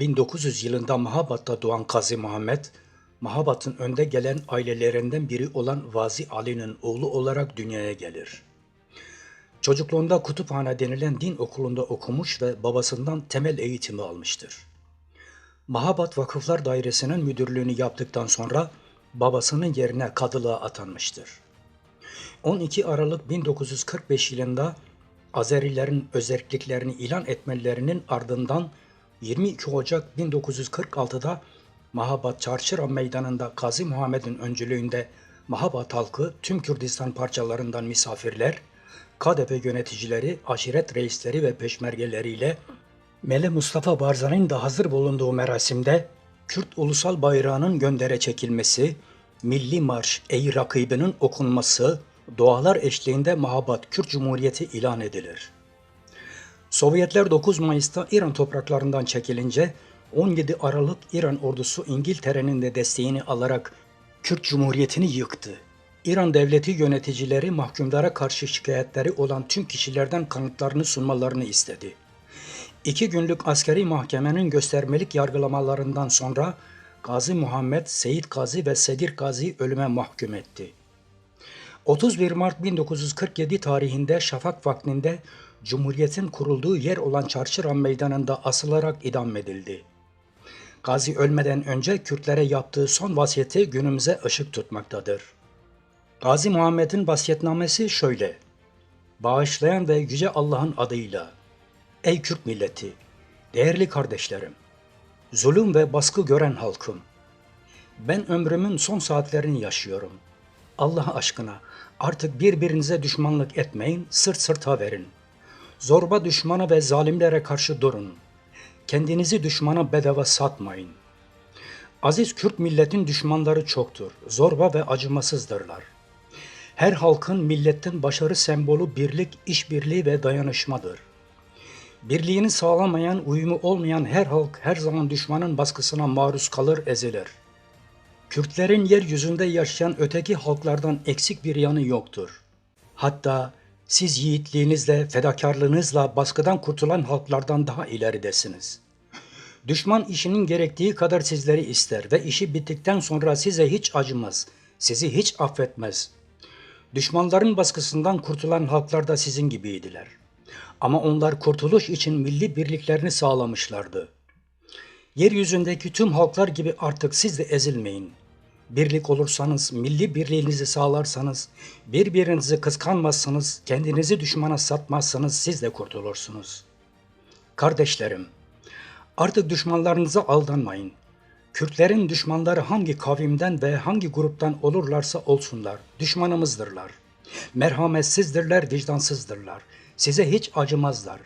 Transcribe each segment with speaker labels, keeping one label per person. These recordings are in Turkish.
Speaker 1: 1900 yılında Mahabat'ta doğan Kazi Muhammed, Mahabat'ın önde gelen ailelerinden biri olan Vazi Ali'nin oğlu olarak dünyaya gelir. Çocukluğunda Kutuphane denilen din okulunda okumuş ve babasından temel eğitimi almıştır. Mahabat Vakıflar Dairesi'nin müdürlüğünü yaptıktan sonra babasının yerine kadılığa atanmıştır. 12 Aralık 1945 yılında Azerilerin özelliklerini ilan etmelerinin ardından 22 Ocak 1946'da Mahabat Çarşıra Meydanı'nda Kazi Muhammed'in öncülüğünde Mahabat halkı tüm Kürdistan parçalarından misafirler, KDP yöneticileri, aşiret reisleri ve peşmergeleriyle Mele Mustafa Barzani'nin de hazır bulunduğu merasimde Kürt ulusal bayrağının göndere çekilmesi, Milli Marş Ey Rakibinin okunması, dualar eşliğinde Mahabat Kürt Cumhuriyeti ilan edilir. Sovyetler 9 Mayıs'ta İran topraklarından çekilince 17 Aralık İran ordusu İngiltere'nin de desteğini alarak Kürt Cumhuriyeti'ni yıktı. İran devleti yöneticileri mahkumlara karşı şikayetleri olan tüm kişilerden kanıtlarını sunmalarını istedi. İki günlük askeri mahkemenin göstermelik yargılamalarından sonra Gazi Muhammed, Seyit Gazi ve Sedir Gazi ölüme mahkum etti. 31 Mart 1947 tarihinde şafak vaktinde Cumhuriyet'in kurulduğu yer olan Çarşıran Meydanı'nda asılarak idam edildi. Gazi ölmeden önce Kürtlere yaptığı son vasiyeti günümüze ışık tutmaktadır. Gazi Muhammed'in vasiyetnamesi şöyle. Bağışlayan ve Yüce Allah'ın adıyla. Ey Kürt milleti, değerli kardeşlerim, zulüm ve baskı gören halkım, ben ömrümün son saatlerini yaşıyorum. Allah aşkına artık birbirinize düşmanlık etmeyin, sırt sırta verin. Zorba düşmana ve zalimlere karşı durun. Kendinizi düşmana bedava satmayın. Aziz Kürt milletin düşmanları çoktur, zorba ve acımasızdırlar. Her halkın milletin başarı sembolü birlik, işbirliği ve dayanışmadır. Birliğini sağlamayan, uyumu olmayan her halk her zaman düşmanın baskısına maruz kalır, ezilir. Kürtlerin yeryüzünde yaşayan öteki halklardan eksik bir yanı yoktur. Hatta siz yiğitliğinizle, fedakarlığınızla baskıdan kurtulan halklardan daha ileridesiniz. Düşman işinin gerektiği kadar sizleri ister ve işi bittikten sonra size hiç acımaz, sizi hiç affetmez. Düşmanların baskısından kurtulan halklar da sizin gibiydiler. Ama onlar kurtuluş için milli birliklerini sağlamışlardı. Yeryüzündeki tüm halklar gibi artık siz de ezilmeyin. Birlik olursanız, milli birliğinizi sağlarsanız, birbirinizi kıskanmazsanız, kendinizi düşmana satmazsanız siz de kurtulursunuz. Kardeşlerim, artık düşmanlarınıza aldanmayın. Kürtlerin düşmanları hangi kavimden ve hangi gruptan olurlarsa olsunlar, düşmanımızdırlar. Merhametsizdirler, vicdansızdırlar. Size hiç acımazlar.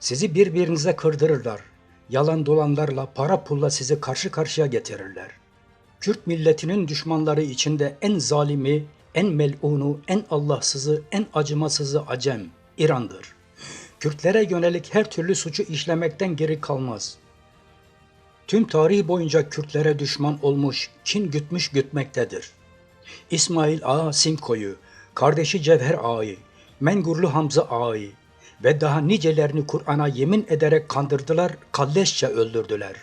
Speaker 1: Sizi birbirinize kırdırırlar. Yalan dolanlarla, para pulla sizi karşı karşıya getirirler. Kürt milletinin düşmanları içinde en zalimi, en melunu, en Allahsızı, en acımasızı Acem, İran'dır. Kürtlere yönelik her türlü suçu işlemekten geri kalmaz. Tüm tarih boyunca Kürtlere düşman olmuş, kin gütmüş gütmektedir. İsmail Ağa Simko'yu, kardeşi Cevher Ağa'yı, Mengurlu Hamza Ağa'yı ve daha nicelerini Kur'an'a yemin ederek kandırdılar, kalleşçe öldürdüler.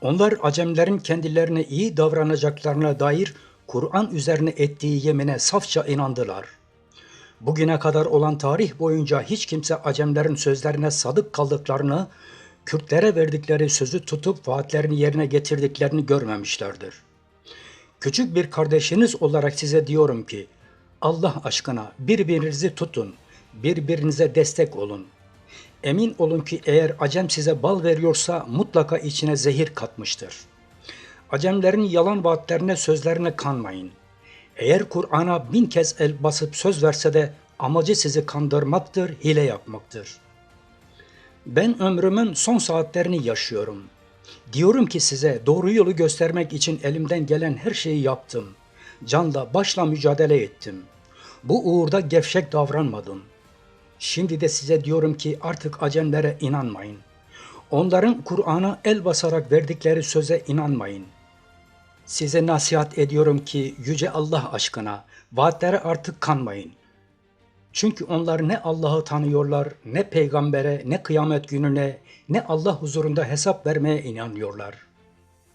Speaker 1: Onlar Acemlerin kendilerine iyi davranacaklarına dair Kur'an üzerine ettiği yemine safça inandılar. Bugüne kadar olan tarih boyunca hiç kimse Acemlerin sözlerine sadık kaldıklarını, Kürtlere verdikleri sözü tutup vaatlerini yerine getirdiklerini görmemişlerdir. Küçük bir kardeşiniz olarak size diyorum ki, Allah aşkına birbirinizi tutun, birbirinize destek olun. Emin olun ki eğer Acem size bal veriyorsa mutlaka içine zehir katmıştır. Acemlerin yalan vaatlerine sözlerine kanmayın. Eğer Kur'an'a bin kez el basıp söz verse de amacı sizi kandırmaktır, hile yapmaktır. Ben ömrümün son saatlerini yaşıyorum. Diyorum ki size doğru yolu göstermek için elimden gelen her şeyi yaptım. Canla başla mücadele ettim. Bu uğurda gevşek davranmadım. Şimdi de size diyorum ki artık Acemlere inanmayın. Onların Kur'an'a el basarak verdikleri söze inanmayın. Size nasihat ediyorum ki yüce Allah aşkına vaatlere artık kanmayın. Çünkü onlar ne Allah'ı tanıyorlar, ne peygambere, ne kıyamet gününe, ne Allah huzurunda hesap vermeye inanıyorlar.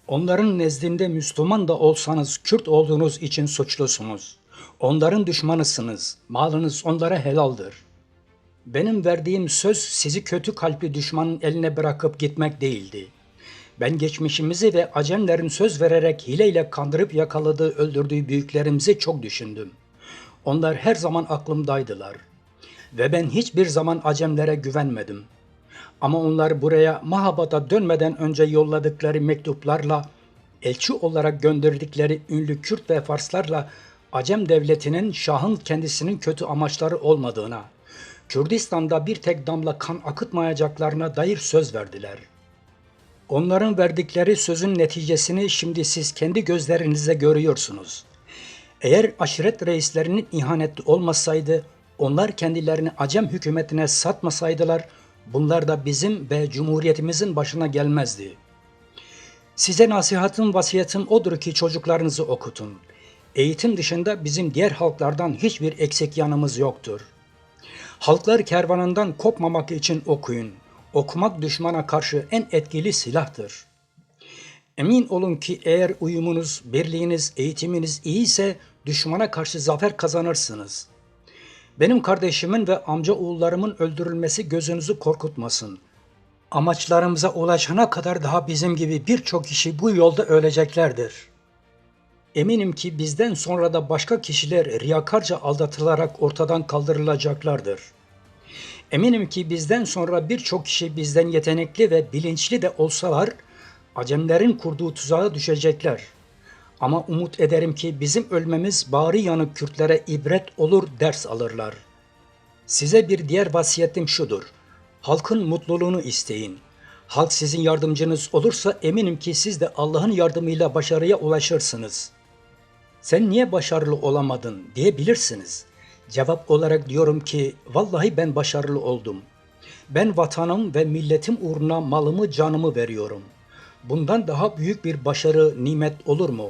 Speaker 1: Onların nezdinde Müslüman da olsanız Kürt olduğunuz için suçlusunuz. Onların düşmanısınız. Malınız onlara helaldir. Benim verdiğim söz sizi kötü kalpli düşmanın eline bırakıp gitmek değildi. Ben geçmişimizi ve Acemlerin söz vererek hileyle kandırıp yakaladığı, öldürdüğü büyüklerimizi çok düşündüm. Onlar her zaman aklımdaydılar. Ve ben hiçbir zaman Acemlere güvenmedim. Ama onlar buraya Mahabat'a dönmeden önce yolladıkları mektuplarla, elçi olarak gönderdikleri ünlü Kürt ve Farslarla Acem devletinin Şah'ın kendisinin kötü amaçları olmadığına, Kürdistan'da bir tek damla kan akıtmayacaklarına dair söz verdiler. Onların verdikleri sözün neticesini şimdi siz kendi gözlerinizle görüyorsunuz. Eğer aşiret reislerinin ihaneti olmasaydı, onlar kendilerini Acem hükümetine satmasaydılar, bunlar da bizim ve cumhuriyetimizin başına gelmezdi. Size nasihatım, vasiyetim odur ki çocuklarınızı okutun. Eğitim dışında bizim diğer halklardan hiçbir eksik yanımız yoktur. Halklar kervanından kopmamak için okuyun. Okumak düşmana karşı en etkili silahtır. Emin olun ki eğer uyumunuz, birliğiniz, eğitiminiz iyiyse düşmana karşı zafer kazanırsınız. Benim kardeşimin ve amca oğullarımın öldürülmesi gözünüzü korkutmasın. Amaçlarımıza ulaşana kadar daha bizim gibi birçok kişi bu yolda öleceklerdir. Eminim ki bizden sonra da başka kişiler riyakarca aldatılarak ortadan kaldırılacaklardır. Eminim ki bizden sonra birçok kişi bizden yetenekli ve bilinçli de olsalar Acemlerin kurduğu tuzağa düşecekler. Ama umut ederim ki bizim ölmemiz bari yanık Kürtlere ibret olur ders alırlar. Size bir diğer vasiyetim şudur. Halkın mutluluğunu isteyin. Halk sizin yardımcınız olursa eminim ki siz de Allah'ın yardımıyla başarıya ulaşırsınız. Sen niye başarılı olamadın diyebilirsiniz. Cevap olarak diyorum ki vallahi ben başarılı oldum. Ben vatanım ve milletim uğruna malımı canımı veriyorum. Bundan daha büyük bir başarı nimet olur mu?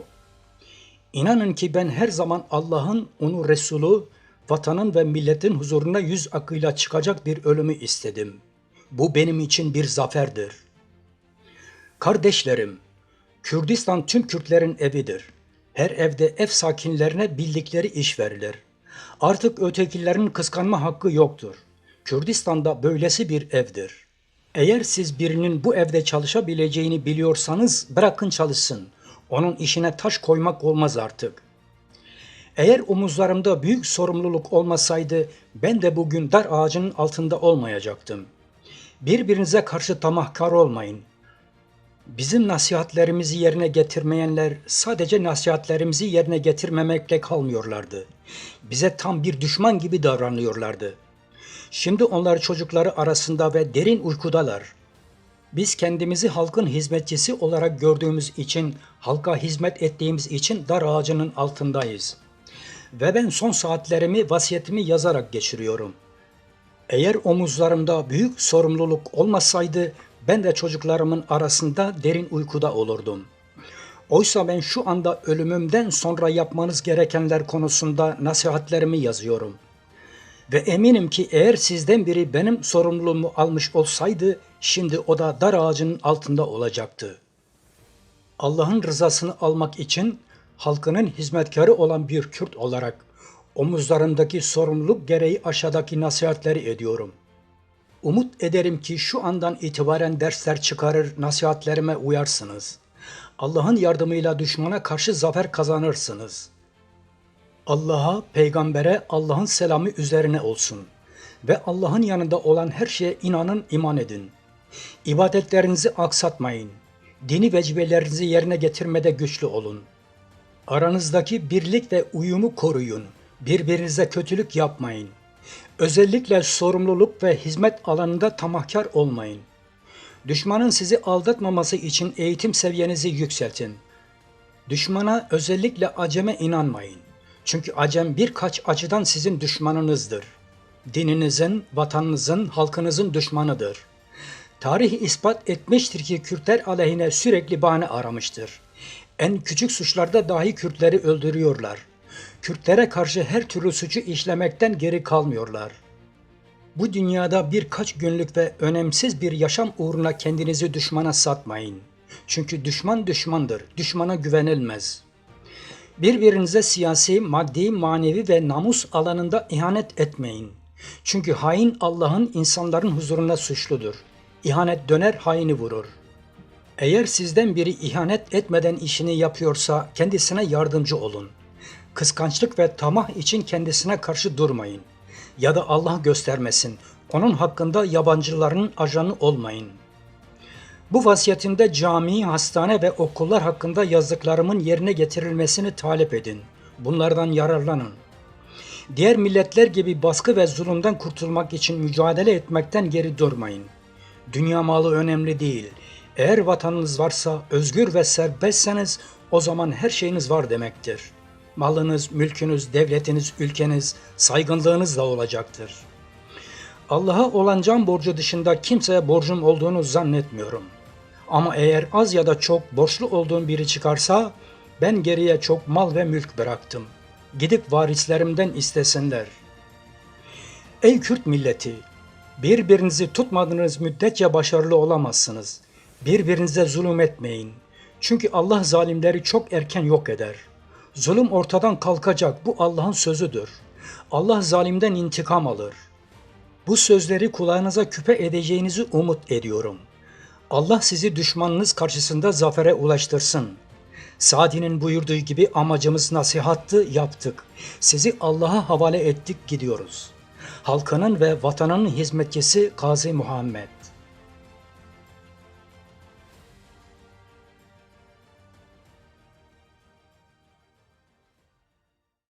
Speaker 1: İnanın ki ben her zaman Allah'ın onu Resulü, vatanın ve milletin huzuruna yüz akıyla çıkacak bir ölümü istedim. Bu benim için bir zaferdir. Kardeşlerim, Kürdistan tüm Kürtlerin evidir. Her evde ev sakinlerine bildikleri iş verilir. Artık ötekilerin kıskanma hakkı yoktur. Kürdistan'da böylesi bir evdir. Eğer siz birinin bu evde çalışabileceğini biliyorsanız bırakın çalışsın. Onun işine taş koymak olmaz artık. Eğer omuzlarımda büyük sorumluluk olmasaydı ben de bugün dar ağacının altında olmayacaktım. Birbirinize karşı tamahkar olmayın. Bizim nasihatlerimizi yerine getirmeyenler sadece nasihatlerimizi yerine getirmemekle kalmıyorlardı. Bize tam bir düşman gibi davranıyorlardı. Şimdi onlar çocukları arasında ve derin uykudalar. Biz kendimizi halkın hizmetçisi olarak gördüğümüz için, halka hizmet ettiğimiz için dar ağacının altındayız. Ve ben son saatlerimi vasiyetimi yazarak geçiriyorum. Eğer omuzlarımda büyük sorumluluk olmasaydı ben de çocuklarımın arasında derin uykuda olurdum. Oysa ben şu anda ölümümden sonra yapmanız gerekenler konusunda nasihatlerimi yazıyorum. Ve eminim ki eğer sizden biri benim sorumluluğumu almış olsaydı şimdi o da dar ağacının altında olacaktı. Allah'ın rızasını almak için halkının hizmetkarı olan bir Kürt olarak omuzlarındaki sorumluluk gereği aşağıdaki nasihatleri ediyorum. Umut ederim ki şu andan itibaren dersler çıkarır, nasihatlerime uyarsınız. Allah'ın yardımıyla düşmana karşı zafer kazanırsınız. Allah'a, peygambere Allah'ın selamı üzerine olsun. Ve Allah'ın yanında olan her şeye inanın, iman edin. İbadetlerinizi aksatmayın. Dini vecibelerinizi yerine getirmede güçlü olun. Aranızdaki birlik ve uyumu koruyun. Birbirinize kötülük yapmayın. Özellikle sorumluluk ve hizmet alanında tamahkar olmayın. Düşmanın sizi aldatmaması için eğitim seviyenizi yükseltin. Düşmana özellikle aceme inanmayın. Çünkü acem birkaç açıdan sizin düşmanınızdır. Dininizin, vatanınızın, halkınızın düşmanıdır. Tarih ispat etmiştir ki Kürtler aleyhine sürekli bahane aramıştır. En küçük suçlarda dahi Kürtleri öldürüyorlar. Kürtlere karşı her türlü suçu işlemekten geri kalmıyorlar. Bu dünyada birkaç günlük ve önemsiz bir yaşam uğruna kendinizi düşmana satmayın. Çünkü düşman düşmandır, düşmana güvenilmez. Birbirinize siyasi, maddi, manevi ve namus alanında ihanet etmeyin. Çünkü hain Allah'ın insanların huzuruna suçludur. İhanet döner haini vurur. Eğer sizden biri ihanet etmeden işini yapıyorsa kendisine yardımcı olun. Kıskançlık ve tamah için kendisine karşı durmayın. Ya da Allah göstermesin, onun hakkında yabancıların ajanı olmayın. Bu vasiyetimde cami, hastane ve okullar hakkında yazdıklarımın yerine getirilmesini talep edin. Bunlardan yararlanın. Diğer milletler gibi baskı ve zulümden kurtulmak için mücadele etmekten geri durmayın. Dünya malı önemli değil. Eğer vatanınız varsa, özgür ve serbestseniz o zaman her şeyiniz var demektir. Malınız, mülkünüz, devletiniz, ülkeniz, saygınlığınız da olacaktır. Allah'a olan can borcu dışında kimseye borcum olduğunu zannetmiyorum. Ama eğer az ya da çok borçlu olduğum biri çıkarsa ben geriye çok mal ve mülk bıraktım. Gidip varislerimden istesinler. Ey Kürt milleti! Birbirinizi tutmadığınız müddetçe başarılı olamazsınız. Birbirinize zulüm etmeyin. Çünkü Allah zalimleri çok erken yok eder. Zulüm ortadan kalkacak. Bu Allah'ın sözüdür. Allah zalimden intikam alır. Bu sözleri kulağınıza küpe edeceğinizi umut ediyorum. Allah sizi düşmanınız karşısında zafere ulaştırsın. Sadi'nin buyurduğu gibi amacımız nasihattı, yaptık. Sizi Allah'a havale ettik, gidiyoruz. Halkının ve vatanının hizmetçisi Gazi Muhammed.